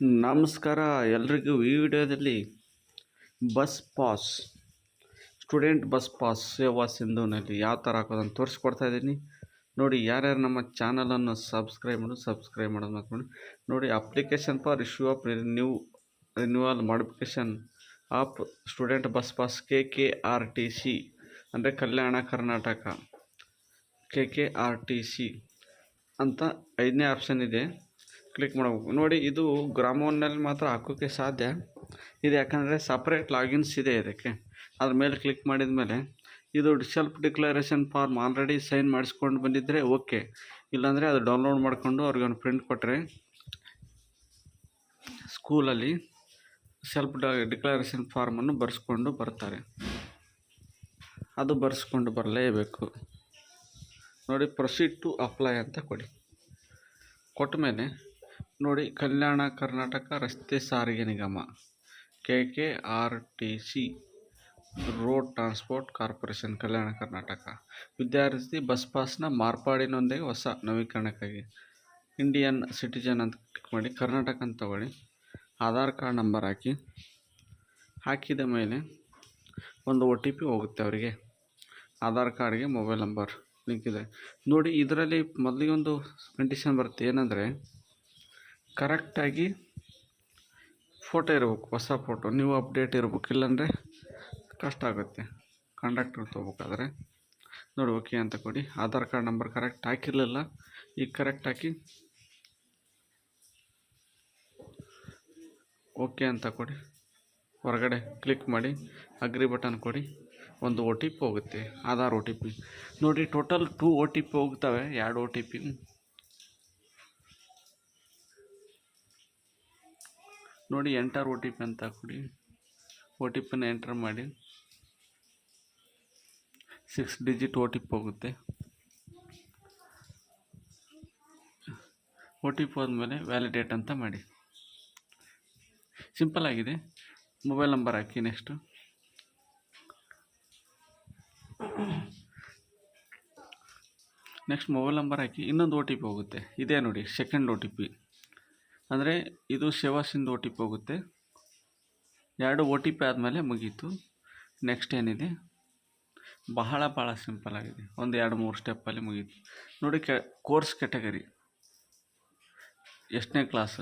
ನಮಸ್ಕಾರ ಎಲ್ರಿಗೂ ಈ ವಿಡಿಯೋದಲ್ಲಿ bus pass, student bus pass ಸೇವಾ ಸಿಂಧುನಲ್ಲಿ ಯಾವ ಥರ ಹಾಕೋದನ್ನು ತೋರಿಸ್ಕೊಡ್ತಾ ಇದ್ದೀನಿ. ನೋಡಿ, ಯಾರ್ಯಾರು ನಮ್ಮ ಚಾನಲನ್ನು ಸಬ್ಸ್ಕ್ರೈಬ್ ಮಾಡೋದು ಸಬ್ಸ್ಕ್ರೈಬ್ ಮಾಡೋದು ಮಾತ್ಕೊಂಡು ನೋಡಿ, application for issue of renew, renewal modification of student bus pass, K K R T C, ಅಂದರೆ Kalyana Karnataka, K K R T C ಅಂತ ಐದನೇ ಆಪ್ಷನ್ ಇದೆ. ಕ್ಲಿಕ್ ಮಾಡಬೇಕು ನೋಡಿ, ಇದು ಗ್ರಾಮೋನ್ನಲ್ಲಿ ಮಾತ್ರ ಹಾಕೋಕ್ಕೆ ಸಾಧ್ಯ. ಇದು ಯಾಕಂದರೆ ಸಪ್ರೇಟ್ ಲಾಗಿನ್ಸ್ ಇದೆ ಇದಕ್ಕೆ. ಅದ್ರ ಮೇಲೆ ಕ್ಲಿಕ್ ಮಾಡಿದ ಮೇಲೆ ಇದು self declaration form already sign ಮಾಡಿಸ್ಕೊಂಡು ಬಂದಿದ್ದರೆ ಓಕೆ ಇಲ್ಲಾಂದರೆ ಅದು ಡೌನ್ಲೋಡ್ ಮಾಡಿಕೊಂಡು ಅವ್ರಿಗೊಂದು ಪ್ರಿಂಟ್ ಕೊಟ್ಟರೆ ಸ್ಕೂಲಲ್ಲಿ ಸೆಲ್ಫ್ ಡ ಡಿಕ್ಲರೇಷನ್ ಫಾರ್ಮನ್ನು ಬರೆಸ್ಕೊಂಡು ಬರ್ತಾರೆ. ಅದು ಬರೆಸ್ಕೊಂಡು ಬರಲೇಬೇಕು. ನೋಡಿ ಪ್ರೊಸೀಡ್ ಟು ಅಪ್ಲೈ ಅಂತ ಕೊಡಿ. ಕೊಟ್ಟ ಮೇಲೆ ನೋಡಿ, ಕಲ್ಯಾಣ ಕರ್ನಾಟಕ ರಸ್ತೆ ಸಾರಿಗೆ ನಿಗಮ K K R T C road transport corporation Kalyana Karnataka. ವಿದ್ಯಾರ್ಥಿ ಬಸ್ ಪಾಸ್ನ ಮಾರ್ಪಾಡಿನೊಂದಿಗೆ ಹೊಸ ನವೀಕರಣಕ್ಕಾಗಿ ಇಂಡಿಯನ್ ಸಿಟಿಜನ್ ಅಂತ ಕ್ಲಿಕ್ ಮಾಡಿ, ಕರ್ನಾಟಕ ಅಂತ ತಗೊಳ್ಳಿ. ಆಧಾರ್ ಕಾರ್ಡ್ ನಂಬರ್ ಹಾಕಿ. ಹಾಕಿದ ಮೇಲೆ ಒಂದು ಒ ಟಿ ಪಿ ಹೋಗುತ್ತೆ ಅವರಿಗೆ. ಆಧಾರ್ ಕಾರ್ಡ್ಗೆ ಮೊಬೈಲ್ ನಂಬರ್ ಲಿಂಕ್ ಇದೆ. ನೋಡಿ, ಇದರಲ್ಲಿ ಮೊದಲಿಗೊಂದು ಕಂಡೀಷನ್ ಬರುತ್ತೆ ಏನಂದರೆ ಕರೆಕ್ಟಾಗಿ ಫೋಟೋ ಇರಬೇಕು, ಹೊಸ ಫೋಟೋ ನೀವು ಅಪ್ಡೇಟ್ ಇರಬೇಕು, ಇಲ್ಲಾಂದರೆ ಕಷ್ಟ ಆಗುತ್ತೆ. ಕಂಡಕ್ಟರ್ ತೊಗೋಬೇಕಾದ್ರೆ. ನೋಡಿ ಓಕೆ ಅಂತ ಕೊಡಿ. ಆಧಾರ್ ಕಾರ್ಡ್ ನಂಬರ್ ಕರೆಕ್ಟ್ ಹಾಕಿರಲಿಲ್ಲ, ಈಗ ಕರೆಕ್ಟ್ ಹಾಕಿ. ಓಕೆ ಅಂತ ಕೊಡಿ. ಹೊರಗಡೆ ಕ್ಲಿಕ್ ಮಾಡಿ ಅಗ್ರಿ ಬಟನ್ ಕೊಡಿ. ಒಂದು ಒ ಟಿ ಪಿ ಹೋಗುತ್ತೆ ಆಧಾರ್ ಒ ಟಿ ಪಿ ನೋಡಿ total two O T P ಹೋಗ್ತವೆ, ಎರಡು ಒ ಟಿ ಪಿ ನೋಡಿ ಎಂಟರ್ ಒ ಟಿ ಪಿ ಅಂತ ಕೊಡಿ. ಒ ಟಿ ಪಿನ ಎಂಟರ್ ಮಾಡಿ. Six digit O T P ಹೋಗುತ್ತೆ. ಒ ಟಿ ಪಿ ಹೋದ್ಮೇಲೆ ವ್ಯಾಲಿಡೇಟ್ ಅಂತ ಮಾಡಿ. ಸಿಂಪಲ್ ಆಗಿದೆ. ಮೊಬೈಲ್ ನಂಬರ್ ಹಾಕಿ ನೆಕ್ಸ್ಟು ನೆಕ್ಸ್ಟ್ ಮೊಬೈಲ್ ನಂಬರ್ ಹಾಕಿ ಇನ್ನೊಂದು ಒ ಟಿ ಪಿ ಹೋಗುತ್ತೆ. ಇದೇ ನೋಡಿ ಸೆಕೆಂಡ್ ಒ ಟಿ ಪಿ ಅಂದರೆ ಇದು ಸೇವಾಸಿಂದ ಓ ಟಿ ಪಿ ಹೋಗುತ್ತೆ. ಎರಡು ಓ ಟಿ ಪಿ ಆದಮೇಲೆ ಮುಗೀತು. ನೆಕ್ಸ್ಟ್ ಏನಿದೆ? ಬಹಳ ಭಾಳ ಸಿಂಪಲ್ ಆಗಿದೆ. ಒಂದು ಎರಡು ಮೂರು ಸ್ಟೆಪ್ಪಲ್ಲಿ ಮುಗೀತು. ನೋಡಿ ಕೆ ಕೋರ್ಸ್ ಕೆಟಗರಿ ಎಷ್ಟನೇ ಕ್ಲಾಸ್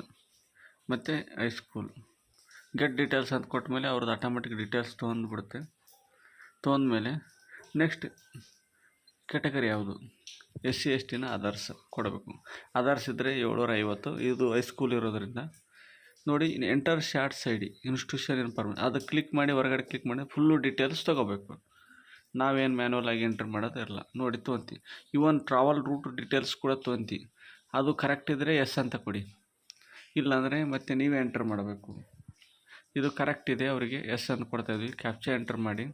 ಮತ್ತು ಹೈಸ್ಕೂಲ್ ಗೆಟ್ ಡೀಟೇಲ್ಸ್ ಅಂತ ಕೊಟ್ಟ ಮೇಲೆ ಅವ್ರದ್ದು ಆಟೋಮೆಟಿಕ್ ಡೀಟೇಲ್ಸ್ ತೊಗೊಂಡ್ಬಿಡುತ್ತೆ. ತೊಗೊಂಡ್ಮೇಲೆ ನೆಕ್ಸ್ಟ್ ಕೆಟಗರಿ ಯಾವುದು? ಎಸ್ ಸಿ, ಎಸ್ ಟಿನ ಅದರ್ಸ್ ಕೊಡಬೇಕು. ಅದರ್ಸ್ ಇದ್ದರೆ ಏಳ್ನೂರ ಐವತ್ತು. ಇದು ಹೈಸ್ಕೂಲ್ ಇರೋದರಿಂದ. ನೋಡಿ ಎಂಟರ್ ಶಾರ್ಟ್ ಸೈಡಿ ಇನ್ಸ್ಟಿಟ್ಯೂಷನ್ ಇನ್ಫಾರ್ಮೇಷನ್ ಅದು ಕ್ಲಿಕ್ ಮಾಡಿ, ಹೊರಗಡೆ ಕ್ಲಿಕ್ ಮಾಡಿ ಫುಲ್ಲು ಡೀಟೇಲ್ಸ್ ತೊಗೋಬೇಕು. ನಾವೇನು ಮ್ಯಾನ್ಯಲ್ ಆಗಿ ಎಂಟ್ರ್ ಮಾಡೋದು ಇರಲ್ಲ ನೋಡಿ ತೊಗೊಂತಿ ಇವನ್ ಟ್ರಾವೆಲ್ ರೂಟ್ ಡೀಟೇಲ್ಸ್ ಕೂಡ ತೊಗೊಂತಿ ಅದು ಕರೆಕ್ಟ್ ಇದ್ದರೆ ಎಸ್ ಅಂತ ಕೊಡಿ. ಇಲ್ಲಾಂದರೆ ಮತ್ತೆ ನೀವೇ ಎಂಟ್ರ್ ಮಾಡಬೇಕು. ಇದು ಕರೆಕ್ಟ್ ಇದೆ, ಅವರಿಗೆ ಎಸ್ ಅಂತ ಕೊಡ್ತಾಯಿದ್ವಿ ಕ್ಯಾಪ್ಚರ್ ಎಂಟ್ರ್ ಮಾಡಿ.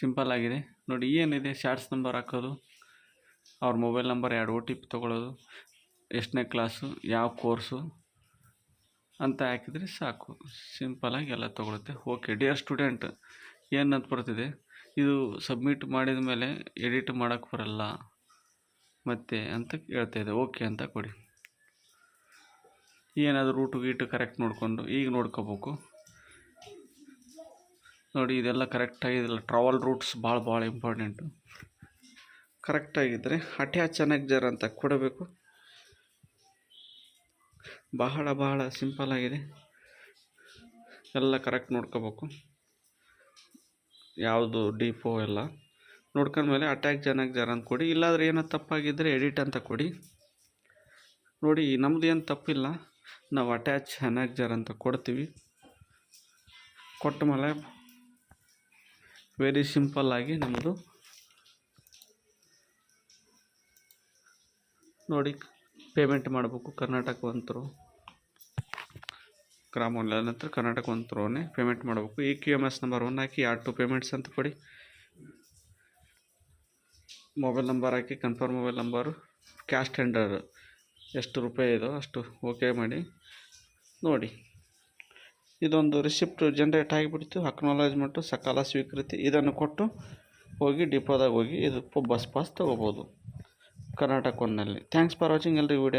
ಸಿಂಪಲ್ ಆಗಿದೆ. ನೋಡಿ, ಏನಿದೆ? ಶಾರ್ಟ್ಸ್ ನಂಬರ್ ಹಾಕೋದು, ಅವ್ರ ಮೊಬೈಲ್ ನಂಬರ್ ಎರಡು ಓ ಟಿ ಪಿ ತೊಗೊಳ್ಳೋದು ಎಷ್ಟನೇ ಕ್ಲಾಸು ಯಾವ ಕೋರ್ಸು ಅಂತ ಹಾಕಿದರೆ ಸಾಕು. ಸಿಂಪಲಾಗಿ ಎಲ್ಲ ತೊಗೊಳುತ್ತೆ. ಓಕೆ ಡಿಯರ್ ಸ್ಟೂಡೆಂಟ್ ಏನಂತ ಬರ್ತಿದೆ? ಇದು ಸಬ್ಮಿಟ್ ಮಾಡಿದ ಮೇಲೆ ಎಡಿಟ್ ಮಾಡೋಕ್ಕೆ ಬರಲ್ಲ ಮತ್ತೆ ಅಂತ ಹೇಳ್ತಾ ಇದೆ. ಓಕೆ ಅಂತ ಕೊಡಿ. ಏನಾದರೂ ರೂಟು ಗೀಟು ಕರೆಕ್ಟ್ ನೋಡಿಕೊಂಡು ಈಗ ನೋಡ್ಕೋಬೇಕು. ನೋಡಿ, ಇದೆಲ್ಲ ಕರೆಕ್ಟಾಗಿದೆಲ್ಲ ಟ್ರಾವೆಲ್ ರೂಟ್ಸ್ ಭಾಳ ಭಾಳ ಇಂಪಾರ್ಟೆಂಟು ಕರೆಕ್ಟಾಗಿದ್ದರೆ ಅಟ್ಯಾಚ್ ಜರ್ ಅಂತ ಕೊಡಬೇಕು. ಬಹಳ ಬಹಳ ಸಿಂಪಲ್ ಆಗಿದೆ. ಎಲ್ಲ ಕರೆಕ್ಟ್ ನೋಡ್ಕೋಬೇಕು. ಯಾವುದು ಡಿಪೋ ಎಲ್ಲ ನೋಡ್ಕೊಂಡ್ಮೇಲೆ ಅಟ್ಯಾಕ್ ಜನಕ್ಕೆ ಜರ ಅಂತ ಕೊಡಿ. ಇಲ್ಲಾಂದ್ರೆ ಏನೋ ತಪ್ಪಾಗಿದ್ದರೆ ಎಡಿಟ್ ಅಂತ ಕೊಡಿ. ನೋಡಿ, ನಮ್ದು ಏನು ತಪ್ಪಿಲ್ಲ. ನಾವು ಅಟ್ಯಾಚ್ ಜರ್ ಅಂತ ಕೊಡ್ತೀವಿ. ಕೊಟ್ಟ ಮೇಲೆ ವೆರಿ ಸಿಂಪಲ್ ಆಗಿ ನಮ್ಮದು. ನೋಡಿ ಪೇಮೆಂಟ್ ಮಾಡಬೇಕು ಕರ್ನಾಟಕ ಒಂತರು ಗ್ರಾಮ ನಂತರ ಕರ್ನಾಟಕ ಒಂತರವನ್ನೇ ಪೇಮೆಂಟ್ ಮಾಡಬೇಕು. ಈ Q M S number one hockey R to payments ಅಂತ ಕೊಡಿ. ಮೊಬೈಲ್ ನಂಬರ್ ಹಾಕಿ confirm mobile number cash tender ಎಷ್ಟು ರೂಪಾಯಿ ಇದೋ ಅಷ್ಟು ಓಕೆ ಮಾಡಿ. ನೋಡಿ. ಇದೊಂದು ರಿಸಿಪ್ಟ್ ಜನ್ರೇಟ್ ಆಗಿಬಿಡ್ತು. ಅಕ್ನಾಲೇಜ್ಮೆಂಟು ಸಕಾಲ ಸ್ವೀಕೃತಿ ಇದನ್ನು ಕೊಟ್ಟು ಹೋಗಿ ಡಿಪೋದಾಗ ಹೋಗಿ ಇದು ಬಸ್ ಪಾಸ್ ತೊಗೋಬೋದು. ಕರ್ನಾಟಕ ಒನ್ನಲ್ಲಿ ಥ್ಯಾಂಕ್ಸ್ ಫಾರ್ ವಾಚಿಂಗ್ ಎಲ್ಲರಿಗೂ ವಿಡಿಯೋನ